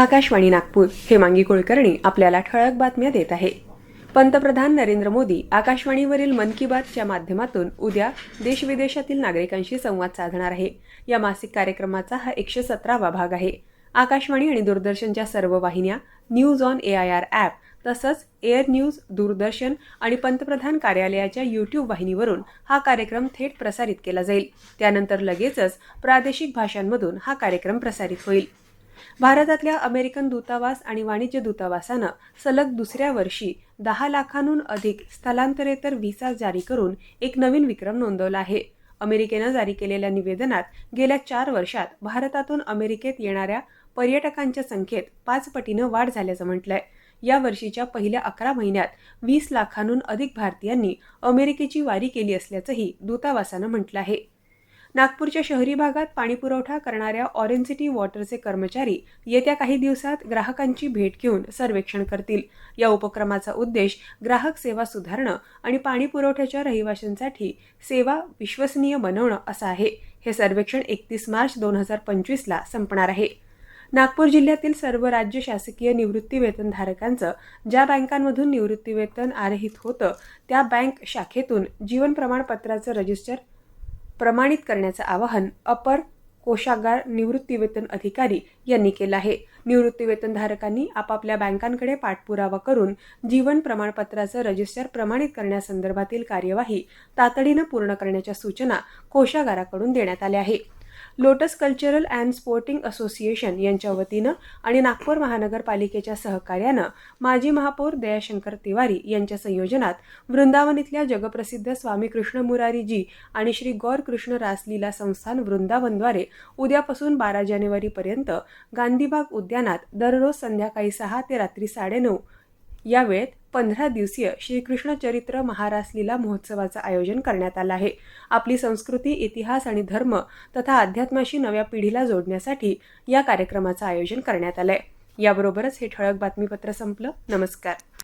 आकाशवाणी नागपूर हेमांगी कुलकर्णी आपल्याला ठळक बातम्या देत आहे. पंतप्रधान नरेंद्र मोदी आकाशवाणीवरील मन की बातच्या माध्यमातून उद्या देशविदेशातील नागरिकांशी संवाद साधणार आहे. या मासिक कार्यक्रमाचा हा एकशे सतरावा भाग आहे. आकाशवाणी आणि दूरदर्शनच्या सर्व वाहिन्या news on A I R app तसंच एअर न्यूज दूरदर्शन आणि पंतप्रधान कार्यालयाच्या यूट्यूब वाहिनीवरून हा कार्यक्रम थेट प्रसारित केला जाईल. त्यानंतर लगेचच प्रादेशिक भाषांमधून हा कार्यक्रम प्रसारित होईल. भारतातल्या अमेरिकन दूतावास आणि वाणिज्य दूतावासानं सलग दुसऱ्या वर्षी दहा लाखांहून अधिक स्थलांतरेतर व्हिसा जारी करून एक नवीन विक्रम नोंदवला आहे. अमेरिकेनं जारी केलेल्या निवेदनात गेल्या चार वर्षात भारतातून अमेरिकेत येणाऱ्या पर्यटकांच्या संख्येत पाच पटीनं वाढ झाल्याचं म्हटलंय. या वर्षीच्या पहिल्या अकरा महिन्यात वीस लाखांहून अधिक भारतीयांनी अमेरिकेची वारी केली असल्याचंही दूतावासानं म्हटलं आहे. नागपूरच्या शहरी भागात पाणीपुरवठा करणाऱ्या ऑरेंज सिटी वॉटरचे कर्मचारी येत्या काही दिवसात ग्राहकांची भेट घेऊन सर्वेक्षण करतील. या उपक्रमाचा उद्देश ग्राहक सेवा सुधारणं आणि पाणी पुरवठ्याच्या रहिवाशांसाठी सेवा विश्वसनीय बनवणं असं आहे. हे सर्वेक्षण एकतीस मार्च दोन हजार पंचवीसला संपणार आहे. नागपूर जिल्ह्यातील सर्व राज्य शासकीय निवृत्तीवेतनधारकांचं ज्या बँकांमधून निवृत्तीवेतन आरहित होतं त्या बँक शाखेतून जीवन प्रमाणपत्राचं रजिस्टर प्रमाणित करण्याचं आवाहन अपर कोषागार निवृत्तीवेतन अधिकारी यांनी केलं आहे. निवृत्तीवेतनधारकांनी आपापल्या बँकांकडे पाठपुरावा करून जीवन प्रमाणपत्राचं रजिस्टर प्रमाणित करण्यासंदर्भातील कार्यवाही तातडीनं पूर्ण करण्याच्या सूचना कोषागाराकडून देण्यात आल्या आहे Lotus Cultural and Sporting Association यांच्या वतीनं आणि नागपूर महानगरपालिकेच्या सहकार्यानं माजी महापौर दयाशंकर तिवारी यांच्या संयोजनात वृंदावन इथल्या जगप्रसिद्ध स्वामी कृष्ण मुरारीजी आणि श्री गौर कृष्ण रासलीला संस्थान वृंदावनद्वारे उद्यापासून बारा जानेवारीपर्यंत गांधीबाग उद्यानात दररोज संध्याकाळी सहा ते रात्री साडेनऊ या वेळेत पंधरा दिवसीय श्रीकृष्ण चरित्र महारास लीला महोत्सवाचं आयोजन करण्यात आलं आहे. आपली संस्कृती इतिहास आणि धर्म तथा अध्यात्माशी नव्या पिढीला जोडण्यासाठी या कार्यक्रमाचं आयोजन करण्यात आलंय. याबरोबरच हे ठळक बातमीपत्र संपलं. नमस्कार.